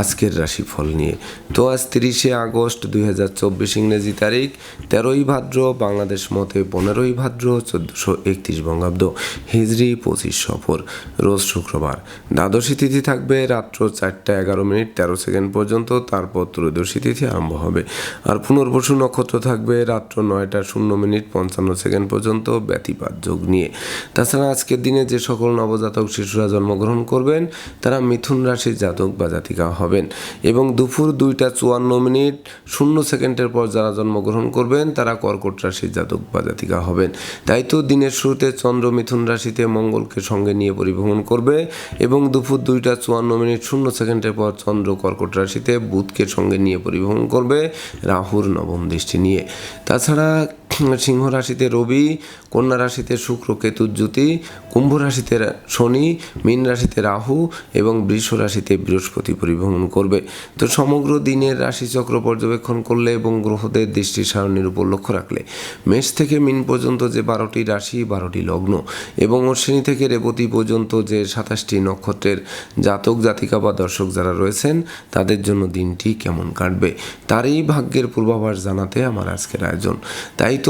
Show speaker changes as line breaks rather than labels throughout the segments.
আজকের রাশিফল নিয়ে। তো আজ তিরিশে আগস্ট দুই হাজার চব্বিশ ইংরেজি তারিখ, তেরোই ভাদ্র, বাংলাদেশ মতে পনেরোই ভাদ্র, চোদ্দোশো একত্রিশ বঙ্গাব্দ, হিজড়ি পঁচিশ সফর, রোজ শুক্রবার। দ্বাদশী তিথি থাকবে রাত্র চারটা এগারো মিনিট তেরো সেকেন্ড পর্যন্ত, তারপর ত্রয়োদশী তিথি আরম্ভ হবে। আর পুনর্বসু নক্ষত্র থাকবে রাত্র নয়টা শূন্য মিনিট পঞ্চান্ন সেকেন্ড পর্যন্ত ব্যতিপাত যোগ নিয়ে। তাছাড়া আজকের দিনে যে সকল নবজাতক শিশুরা জন্মগ্রহণ করবেন, তারা মিথুন রাশির জাতক বা জাতিকা হবেন। এবং দুপুর দুইটা চুয়ান্ন মিনিট শূন্য সেকেন্ডের পর যারা জন্মগ্রহণ করবেন, তারা কর্কট রাশির জাতক বা জাতিকা হবেন। তাই তো দিনের শুরুতে চন্দ্র মিথুন রাশিতে মঙ্গলকে সঙ্গে নিয়ে পরিভ্রমণ করবে এবং দুপুর দুইটা চুয়ান্ন মিনিট শূন্য সেকেন্ডের পর চন্দ্র কর্কট রাশিতে বুধকে সঙ্গে নিয়ে পরিভ্রমণ করবে রাহুর নবম দৃষ্টি নিয়ে। তাছাড়া সিংহ রাশিতে রবি, কন্যা রাশিতে শুক্র, কেতু, জ্যোতি, কুম্ভ রাশিতে শনি, মীন রাশিতে রাহু এবং বৃষ রাশিতে বৃহস্পতি পরিভ্রমণ করবে। তো সমগ্র দিনের রাশিচক্র পর্যবেক্ষণ করলে এবং গ্রহদের দৃষ্টি সারণীর উপর লক্ষ্য রাখলে মেষ থেকে মিন পর্যন্ত যে বারোটি রাশি, বারোটি লগ্ন এবং অশ্বিনী থেকে রেবতী পর্যন্ত যে সাতাশটি নক্ষত্রের জাতক, জাতিকা বা দর্শক যারা রয়েছেন, তাদের জন্য দিনটি কেমন কাটবে, তারই ভাগ্যের পূর্বাভাস জানাতে আমার আজকের আয়োজন। তাই তো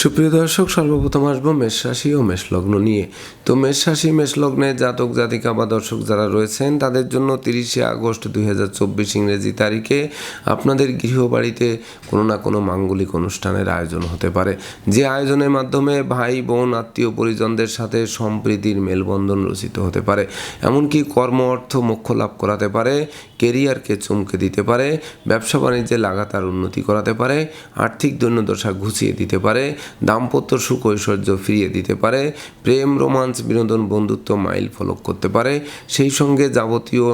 সুপ্রিয় দর্শক, সর্বপ্রথম আসব মেষ রাশি ও মেষ লগ্ন নিয়ে। তো মেষ রাশি, মেষ লগ্নে জাতক, জাতিকা বা দর্শক যারা রয়েছেন, তাদের জন্য তিরিশে আগস্ট দুই হাজার চব্বিশ ইংরেজি তারিখে আপনাদের গৃহবাড়িতে কোনো না কোনো মাঙ্গলিক অনুষ্ঠানের আয়োজন হতে পারে। যে আয়োজনের মাধ্যমে ভাই, বোন, আত্মীয় পরিজনদের সাথে সম্প্রীতির মেলবন্ধন রচিত হতে পারে। এমনকি কর্ম, অর্থ, মোক্ষ লাভ করাতে পারে। কেরিয়ারকে চমকে দিতে পারে, ব্যবসা বাণিজ্যে লাগাতার উন্নতি করাতে পারে, আর্থিক দৈন্যদশা ঘুচিয়ে দিতে পারে, দাম্পত্য সুখ ঐশ্বর্য ফিরিয়ে দিতে পারে, প্রেম, রোমান্স, বিনোদন, বন্ধুত্ব মাইল ফলক করতে পারে, সেই সঙ্গে যাবতীয়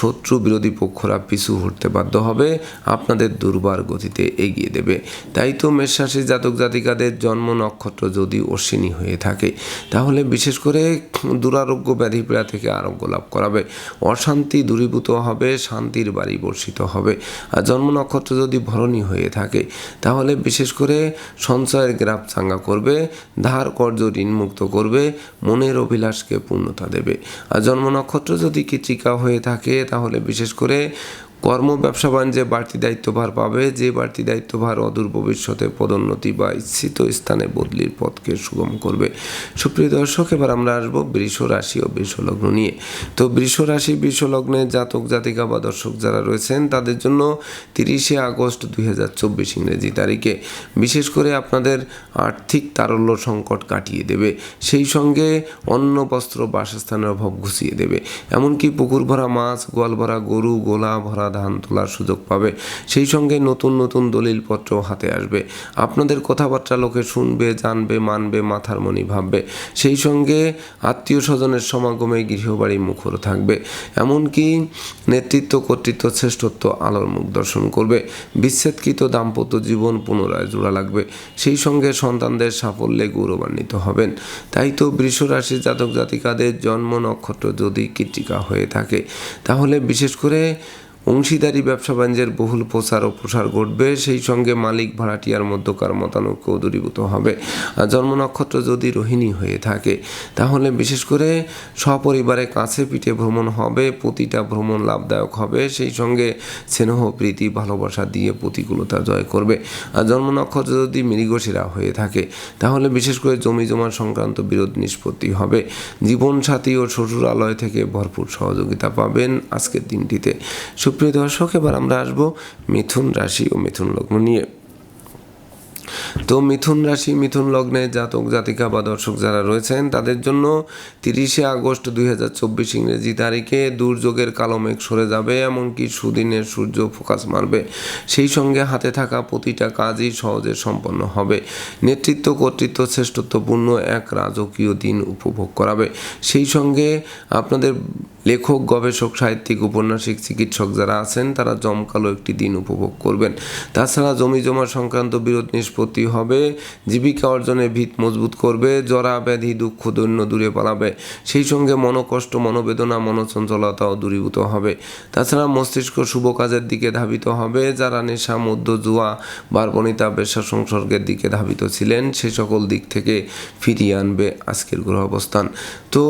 শত্রু বিরোধী পক্ষরা পিছু হটতে বাধ্য হবে, আপনাদের দুর্বার গতিতে এগিয়ে দেবে। তাই তো মেষরাশি জাতক জাতিকাদের জন্ম নক্ষত্র যদি অশ্বিনী হয়ে থাকে, তাহলে বিশেষ করে দুরারোগ্য ব্যাধিপীড়া থেকে আরোগ্য লাভ করাবে। অশান্তি দূরীভূত হবে শান্তির বাড়ি বর্ষিত হবে। আর জন্ম নক্ষত্র যদি ভরণী হয়ে থাকে, তাহলে বিশেষ করে সঞ্চয়ের গ্রাফ চাঙ্গা করবে, ধার কর্য ঋণমুক্ত করবে, মনের অভিলাষকে পূর্ণতা দেবে। আর জন্ম নক্ষত্র যদি কৃতিকা হয়ে থাকে, তাহলে বিশেষ করে কর্ম ব্যবসা বাণিজ্যে বাড়তি দায়িত্বভার পাবে। যে বাড়তি দায়িত্বভার অদূর ভবিষ্যতে পদোন্নতি বা ইচ্ছিত স্থানে বদলির পথকে সুগম করবে। সুপ্রিয় দর্শক, এবার আমরা আসব বৃষ রাশি ও বৃষ লগ্ন নিয়ে। তো বৃষ রাশি, বৃষ লগ্নে জাতক, জাতিকা বা দর্শক যারা রয়েছেন, তাদের জন্য তিরিশে আগস্ট দুই হাজার চব্বিশ ইংরেজি তারিখে বিশেষ করে আপনাদের আর্থিক তারল্য সংকট কাটিয়ে দেবে। সেই সঙ্গে অন্ন, বস্ত্র, বাসস্থানের অভাব ঘুষিয়ে দেবে। এমনকি পুকুর ভরা মাছ, গোয়াল ভরা গরু গোলা ভরা ধান তোলার সুযোগ পাবে। সেই সঙ্গে নতুন নতুন দলিলপত্র হাতে আসবে। আপনাদের কথাবার্তা লোকে শুনবে, জানবে, মানবে, মাথার মনি ভাববে। সেই সঙ্গে আত্মীয় স্বজনের সমাগমে গৃহবাড়ি মুখর থাকবে। এমনকি নেতৃত্ব, কর্তৃত্ব, শ্রেষ্ঠত্ব, আলোর মুখ দর্শন করবে। বিচ্ছেদকৃত দাম্পত্য জীবন পুনরায় জোড়া লাগবে। সেই সঙ্গে সন্তানদের সাফল্যে গৌরবান্বিত হবেন। তাই তো বৃষ রাশির জাতক জাতিকাদের জন্ম নক্ষত্র যদি কৃতিকা হয়ে থাকে, তাহলে বিশেষ করে অংশীদারি ব্যবসা বাণিজ্যের বহুল প্রচার ও প্রসার ঘটবে, সেই সঙ্গে মালিক ভাড়াটিয়ার মধ্যকার মতানৈক্য দূরীভূত হবে। আর জন্ম নক্ষত্র যদি রোহিণী হয়ে থাকে, তাহলে বিশেষ করে সপরিবারে কাছে পিঠে ভ্রমণ হবে, প্রতিটা ভ্রমণ লাভদায়ক হবে, সেই সঙ্গে স্নেহ, প্রীতি, ভালোবাসা দিয়ে প্রতিকূলতা জয় করবে। আর জন্ম নক্ষত্র যদি মৃগশিরা হয়ে থাকে, তাহলে বিশেষ করে জমি জমা সংক্রান্ত বিরোধ নিষ্পত্তি হবে। জীবনসাথী ও শ্বশুরালয় থেকে ভরপুর সহযোগিতা পাবেন আজকের দিনটিতে। সুপ্রিয় দর্শক, এবার আমরা আসব মিথুন রাশি ও মিথুন লগ্ন নিয়ে। তো মিথুন রাশি, মিথুন লগ্নে জাতক, জাতিকা বা দর্শক যারা রয়েছেন, তাদের জন্য তিরিশে আগস্ট দুই হাজার চব্বিশ ইংরেজি তারিখে দুর্যোগের কালো মেঘ সরে যাবে, এমনকি সুদিনের সূর্য ফোকাস মারবে। সেই সঙ্গে হাতে থাকা প্রতিটা কাজই সহজে সম্পন্ন হবে। নেতৃত্ব, কর্তৃত্ব, শ্রেষ্ঠত্বপূর্ণ এক রাজকীয় দিন উপভোগ করাবে। সেই সঙ্গে আপনাদের লেখক, গবেষক, সাহিত্যিক, উপন্যাসিক, চিকিৎসক যারা আছেন, তারা জমকালো একটি দিন উপভোগ করবেন। তাছাড়া জমি জমা সংক্রান্ত বিরোধ নিষ্পত্তি হবে, জীবিকা অর্জনে ভিত মজবুত করবে, জরা ব্যাধি দুঃখ দৈন্য দূরে পালাবে, সেই সঙ্গে মনোকষ্ট, মনোবেদনা মনোচঞ্চলতাও দূরীভূত হবে। তাছাড়া মস্তিষ্ক শুভ কাজের দিকে ধাবিত হবে, যারা নেশা মধ্য জুয়া, বারবনিতা বেশ্যা সংসর্গের দিকে ধাবিত ছিলেন, সে সকল দিক থেকে ফিরিয়ে আনবে আজকের গ্রহ অবস্থান তো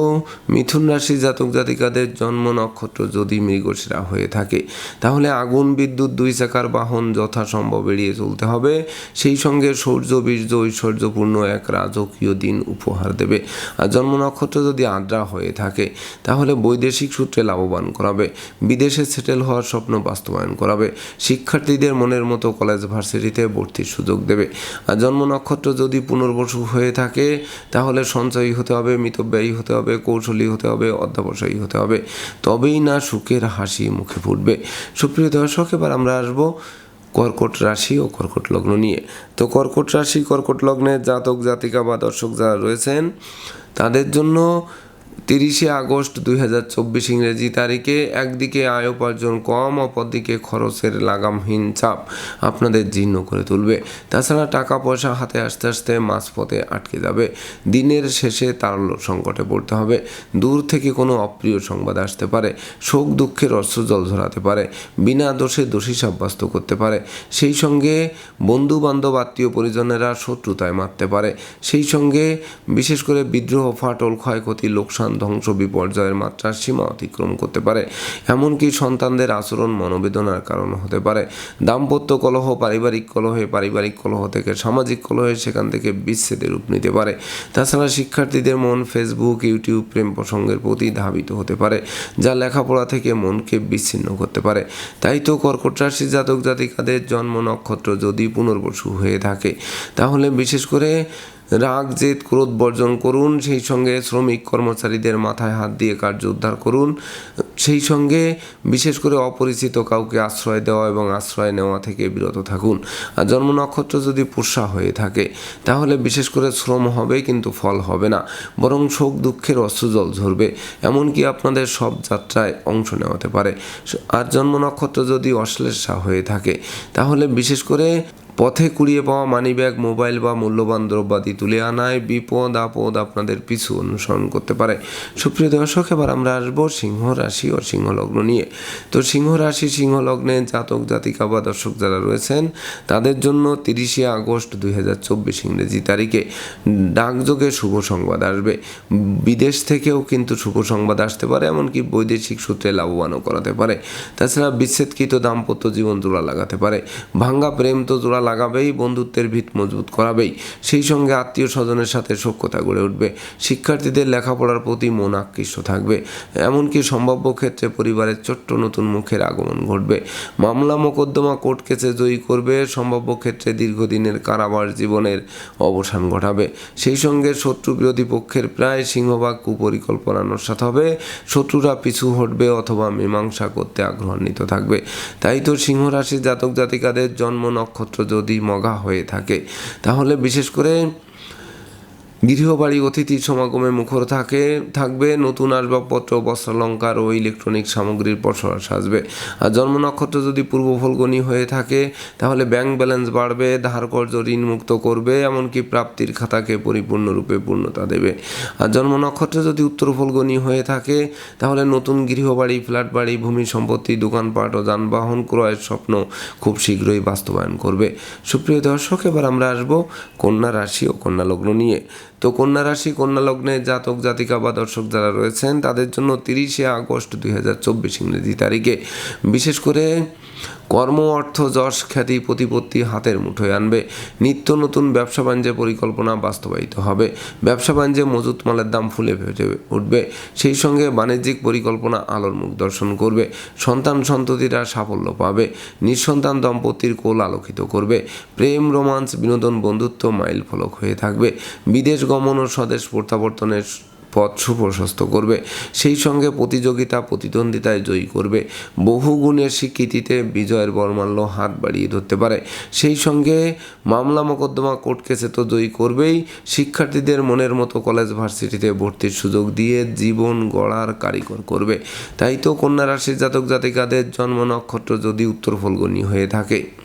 মিথুন রাশি জাতক জাতিকাদের জন্ম নক্ষত্র যদি মৃগশিরা হয়ে থাকে, তাহলে আগুন, বিদ্যুৎ, দুই চাকার বাহন যথাসম্ভব এড়িয়ে চলতে হবে। সেই সঙ্গে সৌর্য, বীর্য, ঐশ্বর্যপূর্ণ এক রাজকীয় দিন উপহার দেবে। আর জন্ম নক্ষত্র যদি আদ্রা হয়ে থাকে, তাহলে বৈদেশিক সূত্রে লাভবান করাবে। বিদেশে সেটেল হওয়ার স্বপ্ন বাস্তবায়ন করাবে। শিক্ষার্থীদের মনের মতো কলেজ ভার্সিটিতে ভর্তির সুযোগ দেবে। আর জন্ম নক্ষত্র যদি পুনর্বসু হয়ে থাকে, তাহলে সঞ্চয়ী হতে হবে, মিতব্যয়ী হতে হবে, কৌশলী হতে হবে, অধ্যাবসায়ী হতে হবে। তবেই না সুখের হাসি মুখে ফুটবে। সুপ্রিয় দর্শক, এবার আমরা আসব কর্কট রাশি ও কর্কট লগ্ন নিয়ে। তো কর্কট রাশি, কর্কট লগ্নের জাতক, জাতিকা বা দর্শক যারা রয়েছেন, তাদের জন্য তিরিশে আগস্ট দুই হাজার চব্বিশ ইংরেজি তারিখে একদিকে আয় উপার্জন কম, অপরদিকে খরচের লাগামহীন চাপ আপনাদের জীর্ণ করে তুলবে। তাছাড়া টাকা পয়সা হাতে আসতে আসতে মাঝপথে আটকে যাবে। দিনের শেষে তারল্য সংকটে পড়তে হবে। দূর থেকে কোনো অপ্রিয় সংবাদ আসতে পারে। শোক, দুঃখের অস্ত্র জল ঝরাতে পারে। বিনা দোষে দোষী সাব্যস্ত করতে পারে। সেই সঙ্গে বন্ধু বান্ধব আত্মীয় পরিজনেরা শত্রুতায় মারতে পারে। সেই সঙ্গে বিশেষ করে বিদ্রোহ, ফাটল, ক্ষয়ক্ষতি, লোকসান ধ্বংস বিপর্যয়ের মাত্রার সীমা অতিক্রম করতে পারে। এমনকি সন্তানদের আচরণ মনোবেদনার কারণ হতে পারে। দাম্পত্য কলহ পারিবারিক কলহে পারিবারিক কলহ থেকে সামাজিক কলহে সেখান থেকে বিচ্ছেদের রূপ নিতে পারে। তাছাড়া শিক্ষার্থীদের মন ফেসবুক, ইউটিউব প্রেম প্রসঙ্গের প্রতি ধাবিত হতে পারে, যা লেখাপড়া থেকে মনকে বিচ্ছিন্ন করতে পারে। তাই তো কর্কট রাশি জাতক জাতিকাদের জন্ম নক্ষত্র যদি পুনর্বসু হয়ে থাকে, তাহলে বিশেষ করে রাগ, জেদ, ক্রোধ বর্জন করুন। সেই সঙ্গে শ্রমিক কর্মচারীদের মাথায় হাত দিয়ে কার্য উদ্ধার করুন। সেই সঙ্গে বিশেষ করে অপরিচিত কাউকে আশ্রয় দেওয়া এবং আশ্রয় নেওয়া থেকে বিরত থাকুন। আর জন্ম নক্ষত্র যদি পোষা হয়ে থাকে, তাহলে বিশেষ করে শ্রম হবে কিন্তু ফল হবে না, বরং শোক, দুঃখের অশ্রুজল ঝরবে, এমনকি আপনাদের সব যাত্রায় অংশ নেওয়াতে পারে। আর জন্ম নক্ষত্র যদি অশ্লেষা হয়ে থাকে, তাহলে বিশেষ করে পথে কুড়িয়ে পাওয়া মানিব্যাগ, মোবাইল বা মূল্যবান দ্রব্যাদি তুলে আনায় বিপদ আপদ আপনাদের পিছু অনুসরণ করতে পারে। সুপ্রিয় দর্শক, এবার আমরা আসব সিংহ রাশি ও সিংহ লগ্ন নিয়ে। তো সিংহ রাশি, সিংহ লগ্নে জাতক, জাতিকা বা দর্শক যারা রয়েছেন, তাদের জন্য তিরিশে আগস্ট দুই হাজার চব্বিশ ইংরেজি তারিখে ডাকযোগে শুভ সংবাদ আসবে। বিদেশ থেকেও কিন্তু শুভ সংবাদ আসতে পারে, এমনকি বৈদেশিক সূত্রে লাভবানও করাতে পারে। তাছাড়া বিচ্ছেদকৃত দাম্পত্য জীবন জোড়া লাগাতে পারে। ভাঙ্গা প্রেম তো জোড়া লাগাবেই, বন্ধুত্বের ভিত মজবুত করাবেই। সেই সঙ্গে আত্মীয় স্বজনের সাথে সখ্যতা গড়ে উঠবে। শিক্ষার্থীদের লেখাপড়ার প্রতি মন আকৃষ্ট থাকবে। এমনকি সম্ভাব্য ক্ষেত্রে পরিবারের ছোট্ট নতুন মুখের আগমন ঘটবে। মামলা মোকদ্দমা কোর্ট কেসে জয়ী করবে। সম্ভাব্য ক্ষেত্রে দীর্ঘদিনের কারাবার জীবনের অবসান ঘটাবে। সেই সঙ্গে শত্রু বিরোধী পক্ষের প্রায় সিংহভাগ কুপরিকল্পনা নস্বাত হবে। শত্রুরা পিছু হটবে অথবা মীমাংসা করতে আগ্রহান্বিত থাকবে। তাই তো সিংহ রাশির জাতক জাতিকাদের জন্ম নক্ষত্র যদি মগা হয়ে থাকে। তাহলে বিশেষ করে গৃহবাড়ি অতিথির সমাগমে মুখর থাকে, থাকবে নতুন আসবাবপত্র, বস্ত্রালঙ্কার ও ইলেকট্রনিক সামগ্রীর পসরা সাজবে। আর জন্ম নক্ষত্র যদি পূর্ব ফলগণী হয়ে থাকে, তাহলে ব্যাংক ব্যালেন্স বাড়বে ধার কর্য ঋণ মুক্ত করবে, এমনকি প্রাপ্তির খাতাকে পরিপূর্ণরূপে পূর্ণতা দেবে। আর জন্ম নক্ষত্র যদি উত্তর ফলগণী হয়ে থাকে, তাহলে নতুন গৃহবাড়ি ফ্ল্যাট বাড়ি ভূমি সম্পত্তি, দোকানপাট ও যানবাহন ক্রয়ের স্বপ্ন খুব শীঘ্রই বাস্তবায়ন করবে। সুপ্রিয় দর্শক, এবার আমরা আসব কন্যা রাশি ও কন্যা লগ্ন নিয়ে। তো কন্যা রাশি, কন্যা লগ্নে জাতক, জাতিকা বা দর্শক যারা রয়েছেন, তাদের জন্য তিরিশে আগস্ট দুই হাজার চব্বিশ ইংরেজি তারিখে। বিশেষ করে কর্ম, অর্থ, যশ, খ্যাতি, প্রতিপত্তি হাতের মুঠোয় আনবে। নিত্য নতুন ব্যবসা বাণিজ্যের পরিকল্পনা বাস্তবায়িত হবে। ব্যবসা বাণিজ্যে মজুত মালের দাম ফুলে ফেটে উঠবে। সেই সঙ্গে বাণিজ্যিক পরিকল্পনা আলোর মুখ দর্শন করবে। সন্তান সন্ততিরা সাফল্য পাবে। নিঃসন্তান দম্পতির কোল আলোকিত করবে। প্রেম, রোমান্স, বিনোদন, বন্ধুত্ব মাইল ফলক হয়ে থাকবে। বিদেশ গমন ও স্বদেশ প্রত্যাবর্তনের পথ সুপ্রশস্ত করবে। সেই সঙ্গে প্রতিযোগিতা, প্রতিদ্বন্দ্বিতায় জয়ী করবে। বহু গুণের স্বীকৃতিতে বিজয়ের বর্মাল্য হাত বাড়িয়ে ধরতে পারে। সেই সঙ্গে মামলা মোকদ্দমা কোর্ট কেসে তো জয়ী করবেই। শিক্ষার্থীদের মনের মতো কলেজ ভার্সিটিতে ভর্তির সুযোগ দিয়ে জীবন গড়ার কারিগর করবে। তাই তো কন্যা রাশির জাতক জাতিকাদের জন্ম নক্ষত্র যদি উত্তর ফলগনি হয়ে থাকে।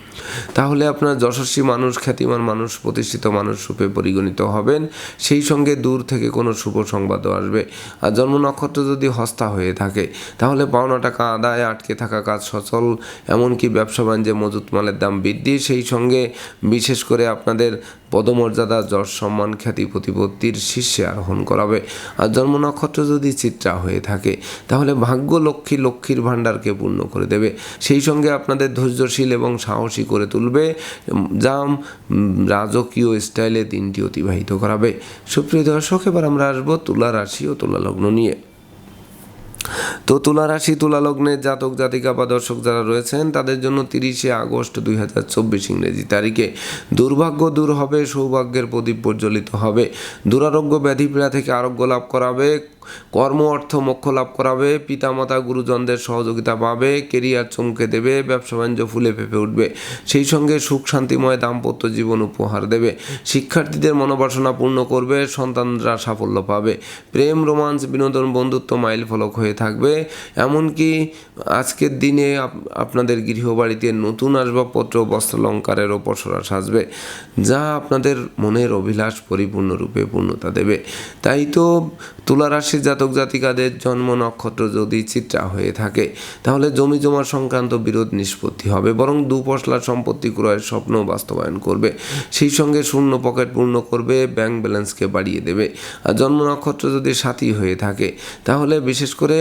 তাহলে আপনার যশস্বী মানুষ, খ্যাতিমান মানুষ, প্রতিষ্ঠিত মানুষ রূপে পরিগণিত হবেন। সেই সঙ্গে দূর থেকে কোনো শুভ সংবাদও আসবে। আর জন্ম নক্ষত্র যদি হস্তা হয়ে থাকে, তাহলে পাওনা টাকা আদায়, আটকে থাকা কাজ সচল, এমনকি ব্যবসা বাণিজ্যে মজুত মালের দাম বৃদ্ধি। সেই সঙ্গে বিশেষ করে আপনাদের পদমর্যাদা, যশ, সম্মান, খ্যাতি, প্রতিপত্তির শীর্ষে আরোহণ করাবে। আর জন্ম নক্ষত্র যদি চিত্রা হয়ে থাকে, তাহলে ভাগ্য লক্ষ্মী লক্ষ্মীর ভাণ্ডারকে পূর্ণ করে দেবে। সেই সঙ্গে আপনাদের ধৈর্যশীল এবং সাহসী করে তুলবে, যা রাজকীয় স্টাইলে দিনটি অতিবাহিত করাবে। সুপ্রিয় দর্শক, এবার আমরা আসব তুলা রাশি ও তুলা লগ্ন নিয়ে। তো তুলা রাশি তুলা লগ্নের জাতক, জাতিকা বা দর্শক যারা রয়েছেন, তাদের জন্য তিরিশে আগস্ট দুই হাজার চব্বিশ ইংরেজি তারিখে দুর্ভাগ্য দূর হবে, সৌভাগ্যের প্রদীপ প্রজ্বলিত হবে। দুরারোগ্য ব্যাধি পীড়া থেকে আরোগ্য লাভ করাবে, কর্ম, অর্থ, মোক্ষ লাভ করাবে, পিতামাতা, গুরুজনদের সহযোগিতা পাবে, কেরিয়ার চমকে দেবে, ব্যবসা বাণিজ্য ফুলে ফেপে উঠবে। সেই সঙ্গে সুখ, শান্তিময়, দাম্পত্য জীবন উপহার দেবে। শিক্ষার্থীদের মনোবাসনা পূর্ণ করবে, সন্তানরা সাফল্য পাবে। প্রেম, রোমান্স, বিনোদন, বন্ধুত্ব মাইল ফলক হয়ে থাকবে। এমনকি আজকের দিনে আপনাদের গৃহবাড়িতে নতুন আসবাবপত্র বস্ত্রালঙ্কারের ওপসরা সাজবে, যা আপনাদের মনের অভিলাষ পরিপূর্ণরূপে পূর্ণতা দেবে। তাই তো তুলা রাশির জাতক জাতিকাদের জন্ম নক্ষত্র যদি চিত্রা হয়ে থাকে, তাহলে জমি জমা সংক্রান্ত বিরোধ নিষ্পত্তি হবে, বরং দুপশলা সম্পত্তি ক্রয়ের স্বপ্ন বাস্তবায়ন করবে। সেই সঙ্গে শূন্য পকেট পূর্ণ করবে, ব্যাংক ব্যালেন্সকে বাড়িয়ে দেবে। আর জন্ম নক্ষত্র যদি সাথী হয়ে থাকে, তাহলে বিশেষ করে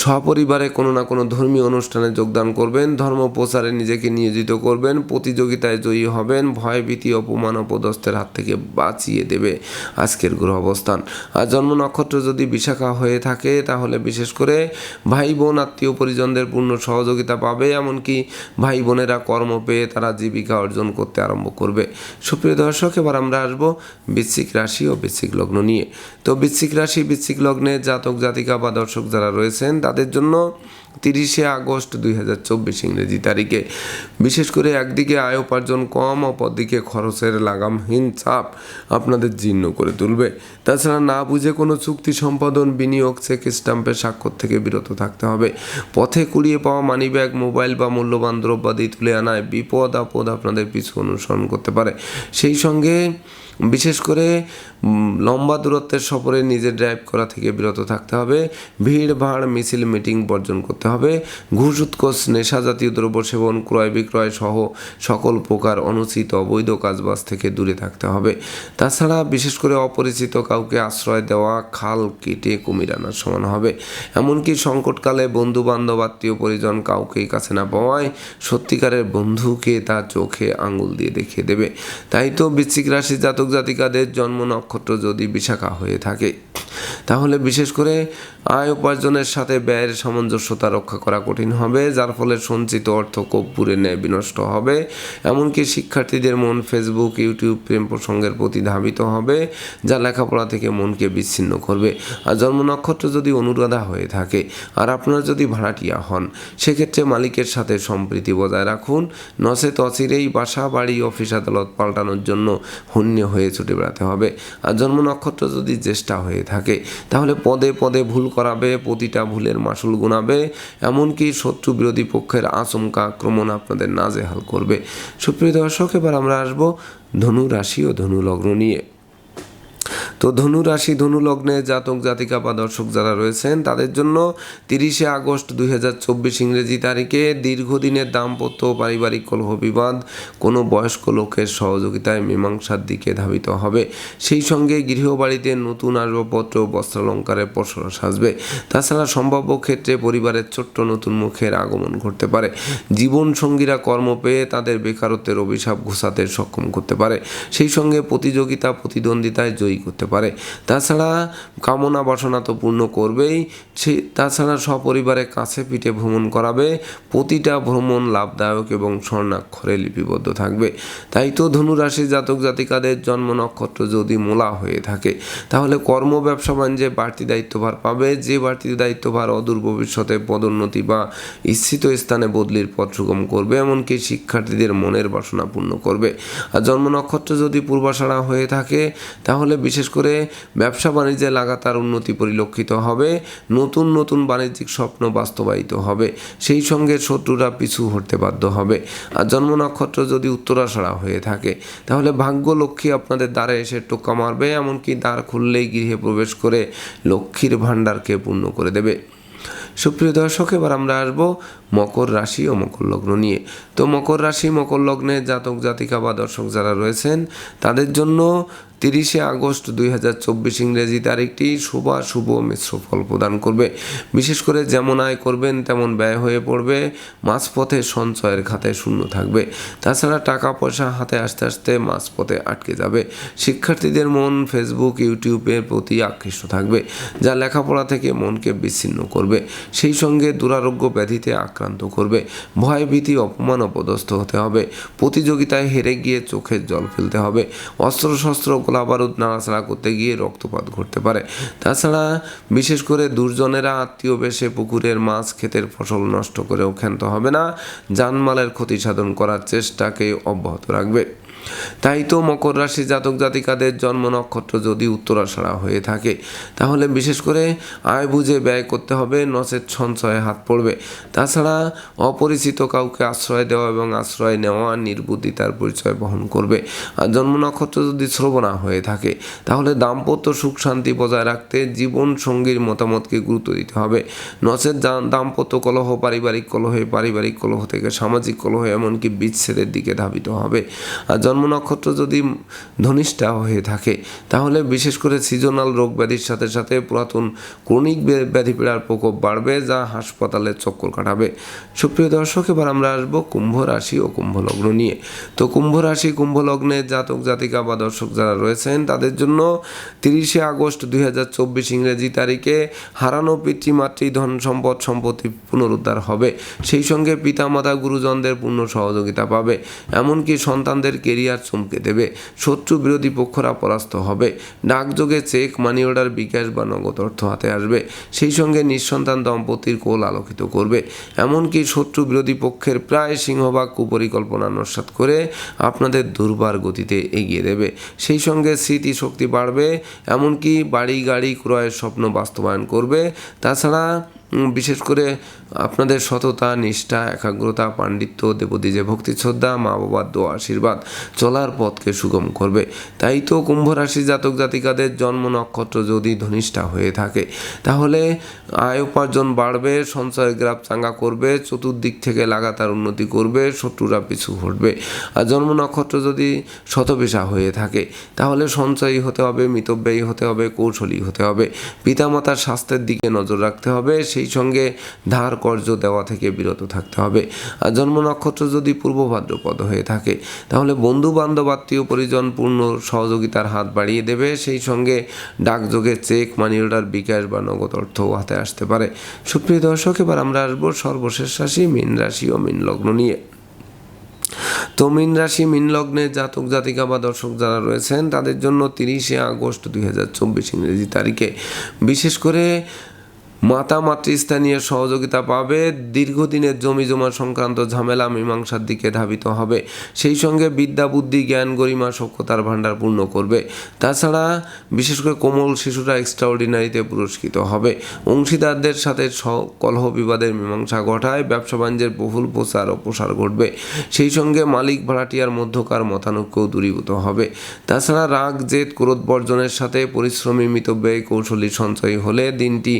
সপরিবারে কোনো না কোনো ধর্মীয় অনুষ্ঠানে যোগদান করবেন, ধর্ম প্রচারে নিজেকে নিয়োজিত করবেন, প্রতিযোগিতায় জয়ী হবেন, ভয়, ভীতি, অপমান, অপদস্থের হাত থেকে বাঁচিয়ে দেবে আজকের গ্রহ অবস্থান। আর জন্ম নক্ষত্র যদি বিশাখা হয়ে থাকে, তাহলে বিশেষ করে ভাই বোন আত্মীয় পরিজনদের পূর্ণ সহযোগিতা পাবে, এমনকি ভাই বোনেরা কর্ম পেয়ে তারা জীবিকা অর্জন করতে আরম্ভ করবে। সুপ্রিয় দর্শক, এবার আমরা আসব বৃশ্চিক রাশি ও বৃশ্চিক লগ্ন নিয়ে। তো বৃশ্চিক রাশি, বৃশ্চিক লগ্নে জাতক জাতিকা বা দর্শক যারা রয়েছেন তাদের জন্য তিরিশে আগস্ট দুই হাজার চব্বিশ ইংরেজি তারিখে। বিশেষ করে একদিকে আয় উপার্জন কম, অপরদিকে খরচের লাগামহীন চাপ আপনাদের জীর্ণ করে তুলবে। তাছাড়া না বুঝে কোনো চুক্তি সম্পাদন, বিনিয়োগ, চেক স্টাম্পের স্বাক্ষর থেকে বিরত থাকতে হবে। পথে কুড়িয়ে পাওয়া মানিব্যাগ, মোবাইল বা মূল্যবান দ্রব্যাদি তুলে আনায় বিপদ আপদ আপনাদের পিছু অনুসরণ করতে পারে। সেই সঙ্গে বিশেষ করে লম্বা দূরত্বের সফরে নিজে ড্রাইভ করা থেকে বিরত থাকতে হবে। ভিড়, ভাড়, মিছিল মিটিং বর্জন করতে হবে। ঘুষ, উৎকোষ, নেশা জাতীয় দ্রব্য সেবন, ক্রয় বিক্রয় সহ সকল প্রকার অনুচিত অবৈধ কাজবাজ থেকে দূরে থাকতে হবে। তাছাড়া বিশেষ করে অপরিচিত কাউকে আশ্রয় দেওয়া, খাল কেটে কুমির আনার সমান হবে। এমনকি সংকটকালে বন্ধু বান্ধব আত্মীয় পরিজন কাউকেই কাছে না পাওয়ায় সত্যিকারের বন্ধুকে তার চোখে আঙুল দিয়ে দেখিয়ে দেবে। তাই তো বৃশ্চিক রাশি জাতক জাতিকাদের জন্ম নক্ষত্র যদি বিশাখা হয়ে থাকে। তাহলে বিশেষ করে আয় উপার্জনের সাথে ব্যয়ের সামঞ্জস্যতা রক্ষা করা কঠিন হবে, যার ফলে সঞ্চিত অর্থ কর্পূরে ন্যায় বিনষ্ট হবে। এমনকি শিক্ষার্থীদের মন ফেসবুক ইউটিউব প্রেম প্রসঙ্গের প্রতি ধাবিত হবে, যা লেখাপড়া থেকে মনকে বিচ্ছিন্ন করবে। আর জন্ম নক্ষত্র যদি অনুরাধা হয়ে থাকে, আর আপনারা যদি ভাড়াটিয়া হন, সেক্ষেত্রে মালিকের সাথে সম্প্রীতি বজায় রাখুন। নচেত অচিরেই বাসা, বাড়ি, অফিস, আদালত পাল্টানোর জন্য হন্য হয়ে ছুটে বেড়াতে হবে। আর জন্ম নক্ষত্র যদি জ্যেষ্ঠা হয়ে থাকে, তাহলে পদে পদে ভুল করাবে, প্রতিটা ভুলের মাসুল গুণাবে এমনকি শত্রু বিরোধী পক্ষের আচমকা আক্রমণ আপনাদের নাজেহাল করবে। সুপ্রিয় দর্শক, এবার আমরা আসব ধনু রাশি ও ধনু লগ্ন নিয়ে। তো ধনু রাশি, ধনু লগ্নে জাতক, জাতিকা বা দর্শক যারা রয়েছেন, তাদের জন্য তিরিশে আগস্ট দুই হাজার চব্বিশ ইংরেজি তারিখে দীর্ঘদিনের দাম্পত্য পারিবারিক কলহ বিবাদ, কোনো বয়স্ক লোকের সহযোগিতায় মীমাংসার দিকে ধাবিত হবে। সেই সঙ্গে গৃহবাড়িতে নতুন আসবাবপত্র বস্ত্রালঙ্কারের পসরা সাজবে তাছাড়া সম্ভাব্য ক্ষেত্রে পরিবারের ছোট্ট নতুন মুখের আগমন ঘটতে পারে। জীবন সঙ্গীরা কর্ম পেয়ে তাদের বেকারত্বের অভিশাপ ঘোষাতে সক্ষম করতে পারে। সেই সঙ্গে প্রতিযোগিতা, প্রতিদ্বন্দ্বিতায় জয়ী করতে পারে। তাছাড়া কামনা বাসনা তো পূর্ণ করবেই। সে তাছাড়া সপরিবারে কাছে পিঠে ভ্রমণ করাবে। প্রতিটা ভ্রমণ লাভদায়ক এবং স্বর্ণাক্ষরে লিপিবদ্ধ থাকবে। তাই তো ধনুরাশি জাতক জাতিকাদের জন্ম নক্ষত্র যদি মোলা হয়ে থাকে, তাহলে কর্ম, ব্যবসা, বাণিজ্যে বাড়তি দায়িত্বভার পাবে। যে বাড়তি দায়িত্বভার অদূর ভবিষ্যতে পদোন্নতি বা ইচ্ছিত স্থানে বদলির পথ সুগম করবে, এমনকি শিক্ষার্থীদের মনের বাসনা পূর্ণ করবে। আর জন্ম নক্ষত্র যদি পূর্বাষাড়া হয়ে থাকে, তাহলে বিশেষ করে ব্যবসা বাণিজ্যে লাগাতার উন্নতি পরিলক্ষিত হবে, নতুন নতুন বাণিজ্যিক স্বপ্ন বাস্তবায়িত হবে, সেই সঙ্গে শত্রুরা পিছু হতে বাধ্য হবে। আর জন্ম নক্ষত্র যদি উত্তরাসড়া হয়ে থাকে, তাহলে ভাগ্য লক্ষ্মী আপনাদের দ্বারে এসে টোকা মারবে, এমনকি দ্বার খুললেই গৃহে প্রবেশ করে লক্ষ্মীর ভাণ্ডারকে পূর্ণ করে দেবে। সুপ্রিয় দর্শক, এবার আমরা আসব মকর রাশি ও মকর লগ্ন নিয়ে। তো মকর রাশি, মকর লগ্নে জাতক, জাতিকা বা দর্শক যারা রয়েছেন, তাদের জন্য তিরিশে আগস্ট দুই হাজার চব্বিশ ইংরেজি তারিখটি শুভ শুভ মিশ্র ফল প্রদান করবে। বিশেষ করে যেমন আয় করবেন, তেমন ব্যয় হয়ে পড়বে, মাঝপথে সঞ্চয়ের খাতে শূন্য থাকবে। তাছাড়া টাকা পয়সা হাতে আসতে আসতে মাঝপথে আটকে যাবে। শিক্ষার্থীদের মন ফেসবুক ইউটিউবের প্রতি আকৃষ্ট থাকবে, যা লেখাপড়া থেকে মনকে বিচ্ছিন্ন করবে। সেই সঙ্গে দুরারোগ্য ব্যাধিতে আক্রান্ত করবে। ভয় ভীতি অপমান, অপদস্থ হতে হবে। প্রতিযোগিতায় হেরে গিয়ে চোখের জল ফেলতে হবে। অস্ত্রশস্ত্র গোলা বারুদ নাড়াচাড়া করতে গিয়ে রক্তপাত ঘটতে পারে। তাছাড়া বিশেষ করে দুর্জনেরা আত্মীয় বেশে পুকুরের মাছ ক্ষেতের ফসল নষ্ট করেও ক্ষান্ত হবে না। জানমালের ক্ষতি সাধন করার চেষ্টাকে অব্যাহত রাখবে। তাই তো মকর রাশি জাতক জাতিকাদের জন্ম নক্ষত্র যদি উত্তরাষাড়া হয়ে থাকে, তাহলে বিশেষ করে আয় বুঝে ব্যয় করতে হবে নচেত সঞ্চয়ে হাত পড়বে। তাছাড়া অপরিচিত কাউকে আশ্রয় দেওয়া এবং আশ্রয় নেওয়া নির্বুদ্ধিতার পরিচয় বহন করবে। আর জন্ম নক্ষত্র যদি শ্রবণা হয়ে থাকে, তাহলে দাম্পত্য সুখ শান্তি বজায় রাখতে জীবন সঙ্গীর মতামতকে গুরুত্ব দিতে হবে। নচেত দাম্পত্য কলহ, পারিবারিক কলহে, পারিবারিক কলহ থেকে সামাজিক কলহ, এমনকি বিচ্ছেদের দিকে ধাবিত হবে। আর জন্ম নক্ষত্র যদি ধনিষ্ঠা হয়ে থাকে, তাহলে বিশেষ করে সিজনাল রোগ ব্যাধির সাথে সাথে পুরাতন ক্রনিক ব্যাধি পীড়ার প্রকোপ বাড়বে যা হাসপাতালের চক্কর কাটাবে। সুপ্রিয় দর্শক, এবার আমরা আসব কুম্ভ রাশি ও কুম্ভ লগ্ন নিয়ে। তো কুম্ভ রাশি, কুম্ভ লগ্নে জাতক, জাতিকা বা দর্শক যারা রয়েছেন, তাদের জন্য তিরিশে আগস্ট দুই হাজার চব্বিশ ইংরেজি তারিখে হারানো পিতৃমাতৃ ধন সম্পদ, সম্পত্তি পুনরুদ্ধার হবে। সেই সঙ্গে পিতামাতা, গুরুজনদের পূর্ণ সহযোগিতা পাবে। এমনকি সন্তানদের কেরিয়ার চমকে দেবে। শত্রু বিরোধী পক্ষরা পরাস্ত হবে। ডাকযোগে চেক মানি অর্ডার বিকাশ বা নগদ অর্থ হাতে আসবে। সেই সঙ্গে নিঃসন্তান দম্পতির কোল আলোকিত করবে। এমনকি শত্রু বিরোধী পক্ষের প্রায় সিংহভাগ কুপরিকল্পনা নস্বাত করে আপনাদের দুর্বার গতিতে এগিয়ে দেবে। সেই সঙ্গে স্মৃতিশক্তি বাড়বে। এমনকি বাড়ি গাড়ি ক্রয়ের স্বপ্ন বাস্তবায়ন করবে। তাছাড়া বিশেষ করে আপনাদের সততা, নিষ্ঠা, একাগ্রতা, পাণ্ডিত্য, দেবদীজে ভক্তি, শ্রদ্ধা, মা বাবার দোয়া, আশীর্বাদ চলার পথকে সুগম করবে। তাই তো কুম্ভ রাশি জাতক জাতিকাদের জন্ম নক্ষত্র যদি ধনিষ্ঠা হয়ে থাকে, তাহলে আয় উপার্জন বাড়বে, সঞ্চয় গ্রাফ চাঙ্গা করবে, চতুর্দিক থেকে লাগাতার উন্নতি করবে, শত্রুরা পিছু হটবে। আর জন্ম নক্ষত্র যদি শতবিশা হয়ে থাকে, তাহলে সঞ্চয়ী হতে হবে, মিতব্যয়ী হতে হবে, কৌশলী হতে হবে। পিতামাতার স্বাস্থ্যের দিকে নজর রাখতে হবে, সেই সঙ্গে ধার কর্য দেওয়া থেকে বিরত থাকতে হবে। আর জন্ম নক্ষত্র যদি পূর্ব ভাদ্রপদ হয়ে থাকে, তাহলে বন্ধু বান্ধব আত্মীয় পরিজন পূর্ণ সহযোগিতার হাত বাড়িয়ে দেবে। সেই সঙ্গে ডাকযোগে চেক, মানি অর্ডার, বিকাশ বা নগদ অর্থ হাতে আসতে পারে। সুপ্রিয় দর্শক, এবার আমরা আসব সর্বশেষ রাশি, মীন রাশি ও মীন লগ্ন নিয়ে। তো মীন রাশি, মীন লগ্নে জাতক, জাতিকা বা দর্শক যারা রয়েছেন, তাদের জন্য তিরিশে আগস্ট দুই হাজার চব্বিশ ইংরেজি তারিখে। বিশেষ করে মাতা মাতৃস্থানীয় সহযোগিতা পাবে, দীর্ঘদিনের জমি জমা সংক্রান্ত ঝামেলা মীমাংসার দিকে ধাবিত হবে। সেই সঙ্গে বিদ্যা, বুদ্ধি, জ্ঞান, গরিমা সক্ষতার ভাণ্ডার পূর্ণ করবে। তাছাড়া বিশেষ করে কোমল শিশুরা এক্সট্রাঅর্ডিনারিতে পুরস্কৃত হবে। অংশীদারদের সাথে কলহ বিবাদের মীমাংসা ঘটায়, ব্যবসা বাণিজ্যের বহুল প্রচার ও প্রসার ঘটবে। সেই সঙ্গে মালিক ভাড়াটিয়ার মধ্যকার মতানৈক্যও দূরীভূত হবে। তাছাড়া রাগ, জেদ, ক্রোধ বর্জনের সাথে পরিশ্রমী মিতব্যয়ী কৌশলী সঞ্চয় হলে দিনটি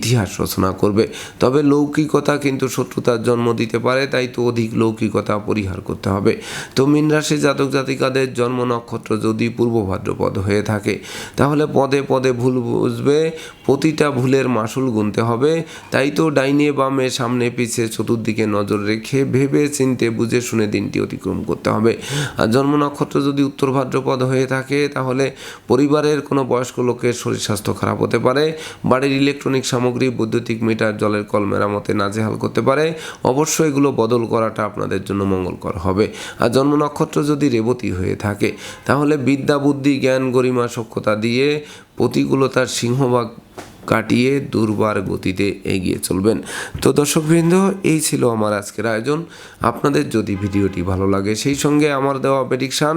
ইতিহাস রচনা করবে। তবে লৌকিকতা কিন্তু শত্রুতার জন্ম দিতে পারে, তাই তো অধিক লৌকিকতা পরিহার করতে হবে। তো মীন রাশি জাতক জাতিকাদের জন্ম নক্ষত্র যদি পূর্ব ভাদ্রপদ হয়ে থাকে, তাহলে পদে পদে ভুল বুঝবে, প্রতিটা ভুলের মাসুল গুনতে হবে। তাই তো ডাইনে বামে সামনে পিছে চতুর্দিকে নজর রেখে ভেবে চিনতে বুঝে শুনে দিনটি অতিক্রম করতে হবে। আর জন্ম নক্ষত্র যদি উত্তর ভাদ্রপদ হয়ে থাকে, তাহলে পরিবারের কোনো বয়স্ক লোকের শরীর স্বাস্থ্য খারাপ হতে পারে, বাড়ির ইলেকট্রনিক সামগ্রী, বৈদ্যুতিক মিটার, জলের কল মেরামতে নাজেহাল করতে পারে। অবশ্যই এগুলো বদল করাটা আপনাদের জন্য মঙ্গলকর হবে। আর জন্ম নক্ষত্র যদি রেবতী হয়ে থাকে, তাহলে বিদ্যা, বুদ্ধি, জ্ঞান, গরিমা, সক্ষতা দিয়ে প্রতিকূলতার সিংহভাগ কাটিয়ে দুর্বার গতিতে এগিয়ে চলবেন। তো দর্শকবৃন্দ, এই ছিল আমার আজকের আয়োজন। আপনাদের যদি ভিডিওটি ভালো লাগে, সেই সঙ্গে আমার দেওয়া প্রেডিকশান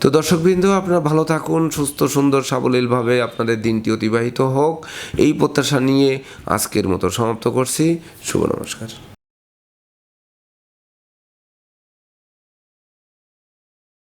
তো দর্শকবৃন্দ, আপনারা ভালো থাকুন, সুস্থ, সুন্দর, সাবলীলভাবে আপনাদের দিনটি অতিবাহিত হোক। এই প্রত্যাশা নিয়ে আজকের মতো সমাপ্ত করছি। শুভ নমস্কার।